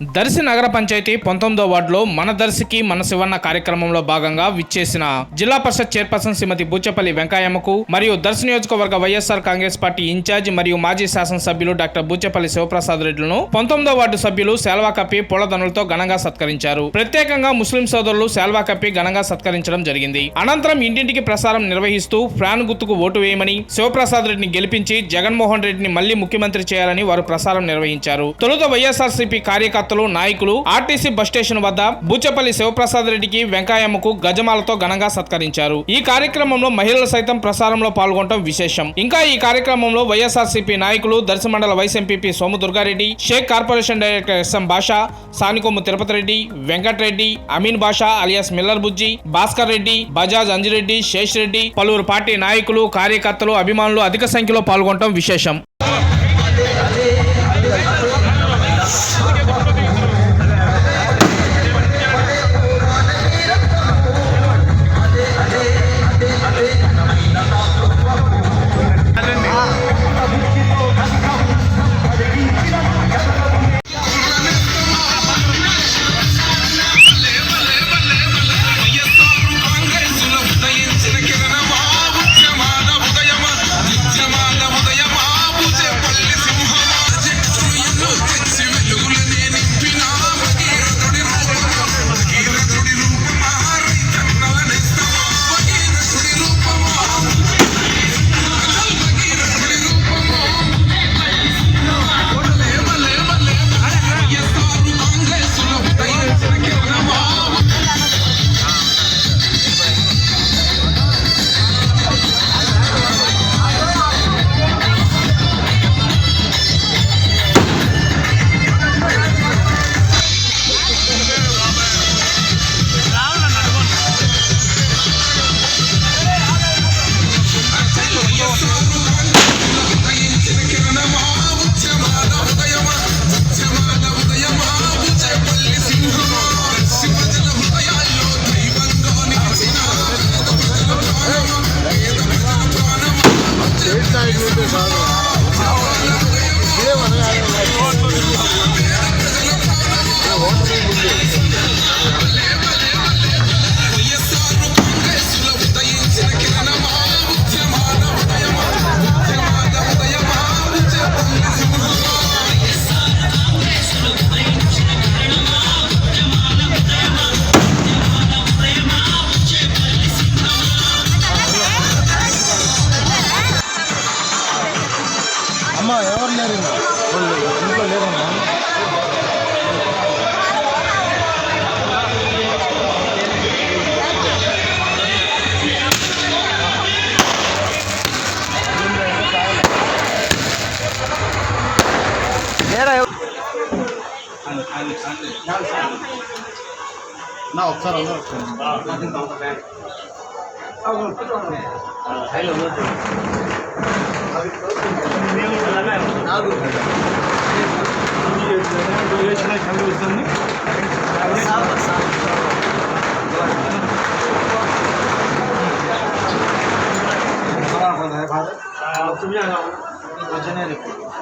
దర్శి నగర పంచాయతీ పంతొమ్మిదో వార్డులో మన దర్శికి మన శివన్న కార్యక్రమంలో భాగంగా విచ్చేసిన జిల్లా పరిషత్ చైర్పర్సన్ శ్రీమతి బూచపల్లి వెంకయ్యమ్మకు మరియు దర్శి నియోజకవర్గ వైఎస్ఆర్ కాంగ్రెస్ పార్టీ ఇన్ఛార్జ్ మరియు మాజీ శాసనసభ్యులు డాక్టర్ బూచపల్లి శివప్రసాద్ రెడ్డిలను పంతొమ్మిదో వార్డు సభ్యులు శాల్వా కప్పి పూలదనులతో ఘనంగా సత్కరించారు. ప్రత్యేకంగా ముస్లిం సోదరులు శాల్వా కప్పి ఘనంగా సత్కరించడం జరిగింది. అనంతరం ఇంటింటికి ప్రసారం నిర్వహిస్తూ ఫ్రాన్ గుర్తుకు ఓటు వేయమని శివప్రసాద్ రెడ్డిని గెలిపించి జగన్మోహన్ రెడ్డిని మళ్ళీ ముఖ్యమంత్రి చేయాలని వారు ప్రసారం నిర్వహించారు. తొలుత వైఎస్ఆర్సీపీ కార్యకర్తలు నాయకులు ఆర్టీసీ బస్ స్టేషన్ వద్ద బుచ్చపల్లి శివప్రసాద్ రెడ్డికి వెంకయ్యమ్మకు గజమాలతో ఘనంగా సత్కరించారు. ఈ కార్యక్రమంలో మహిళలు సైతం ప్రసారంలో పాల్గొనడం విశేషం. ఇంకా ఈ కార్యక్రమంలో వైఎస్ఆర్సీపీ నాయకులు దర్శి మండల vice MPP Somu Durgareddy Shaik corporation director SM Basha Sanikommu Tirupati Reddy Venkatareddy Ameen Basha alias Miller Bujji Bhaskar Reddy Bajaj Anjireddy Shesh Reddy party party నాయకులు కార్యకర్తలు అభిమానులు అధిక సంఖ్యలో పాల్గొనడం విశేషం. అమ్మా ఎవరు లేరు ఇంకా? వాళ్ళు ఇంట్లో లేరమ్మా నా ఒకసారి అందరూ ಯೋಚನೆ ಚಂದ್ರ ಬड़ा पौधा है भारत योजना रिपोर्ट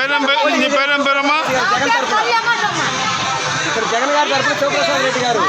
పేరేం పే- నీ పేరేం పేరమ్మా? ఇక్కడ జగన్ గారి తరఫున శివప్రసాద్ రెడ్డి గారు.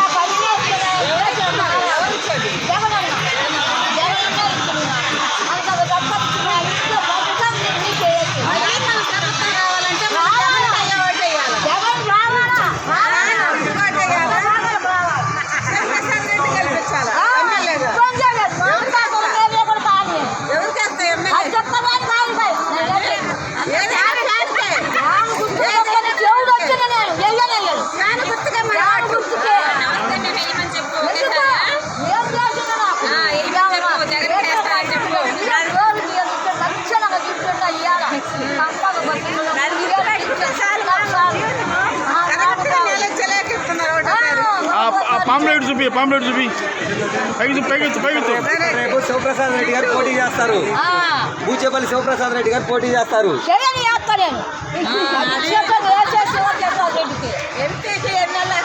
పాంప్లెట్ చూపి పాంప్లెట్ చూపి. పైకి పైకి పైకి. రేపు శివప్రసాద్ రెడ్డి గారు పోటీ చేస్తారు. ఆ, బూచేపల్లి శివప్రసాద్ రెడ్డి గారు పోటీ చేస్తారు. ఎంపీకి ఎమ్మెల్యే